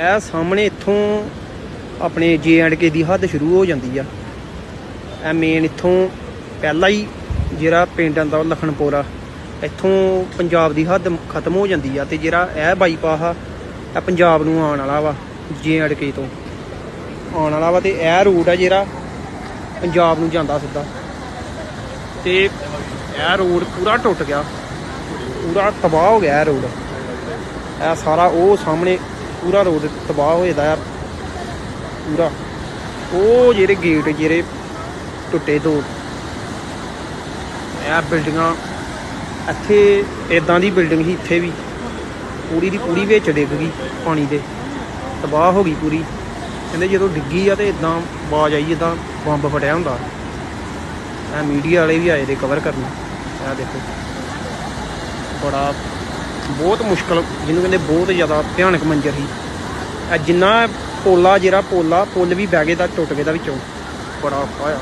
ਇਹ ਸਾਹਮਣੇ ਇੱਥੋਂ ਆਪਣੇ ਜੇ ਐਂਡ ਕੇ ਦੀ ਹੱਦ ਸ਼ੁਰੂ ਹੋ ਜਾਂਦੀ ਆ। ਇਹ ਮੇਨ ਇੱਥੋਂ ਪਹਿਲਾ ਹੀ ਜਿਹੜਾ ਪਿੰਡ ਆਂਦਾ ਉਹ ਲਖਣਪੁਰਾ ਇੱਥੋਂ ਪੰਜਾਬ ਦੀ ਹੱਦ ਖਤਮ ਹੋ ਜਾਂਦੀ ਆ ਤੇ ਜਿਹੜਾ ਇਹ ਬਾਈਪਾਸ ਆ, ਇਹ ਪੰਜਾਬ ਨੂੰ ਆਉਣ ਵਾਲਾ ਵਾ ਜੇ ਐਂਡ ਕੇ ਤੋਂ। ਆਉਣ ਵਾਲਾ ਵਾ ਤੇ ਇਹ ਰੂਟ ਆ ਜਿਹੜਾ ਪੰਜਾਬ ਨੂੰ ਜਾਂਦਾ ਸਿੱਧਾ। ਤੇ ਇਹ ਰੋਡ ਪੂਰਾ ਟੁੱਟ ਗਿਆ। ਪੂਰਾ ਤਬਾਹ ਹੋ ਗਿਆ ਇਹ ਰੋਡ ਇਹ ਸਾਰਾ ਉਹ ਸਾਹਮਣੇ ਪੂਰਾ ਰੋਡ ਤਬਾਹ ਹੋ ਜਾਂਦਾ ਆ। ਪੂਰਾ। ਉਹ ਜਿਹੜੇ ਗੇਟ ਜਿਹੜੇ ਟੁੱਟੇ ਦੋ। ਇਹ ਬਿਲਡਿੰਗਾਂ ਇੱਥੇ ਇਦਾਂ ਦੀ ਬਿਲਡਿੰਗ ਸੀ ਇੱਥੇ ਵੀ। ਪੂਰੀ ਦੀ ਪੂਰੀ ਵਿੱਚ ਡਿੱਗ ਗਈ ਪਾਣੀ ਦੇ। ਤਬਾਹ ਹੋ ਗਈ ਪੂਰੀ। ਕਹਿੰਦੇ ਜਦੋਂ ਡਿੱਗੀ ਆ ਤੇ ਇਦਾਂ ਆਵਾਜ਼ ਆਈ ਜਿੱਦਾਂ ਬੰਬ ਫਟਿਆ ਹੁੰਦਾ। ਇਹ ਮੀਡੀਆ ਵਾਲੇ ਵੀ ਆਏ ਦੇ ਕਵਰ ਕਰਨ। ਇਹ ਦੇਖੋ। ਬੜਾ ਬਹੁਤ ਮੁਸ਼ਕਲ, ਜਿਹਨੂੰ ਕਹਿੰਦੇ ਬਹੁਤ ਜ਼ਿਆਦਾ ਭਿਆਨਕ ਮੰਜ਼ਰ ਸੀ। ਇਹ ਜਿੰਨਾ ਪੋਲਾ ਜਿਹੜਾ ਪੋਲਾ, ਪੁੱਲ ਵੀ ਬਹਿ ਗਏ ਦਾ ਟੁੱਟ ਗਏ ਦਾ ਵਿੱਚੋਂ। ਬੜਾ ਔਖਾ ਹੋਇਆ।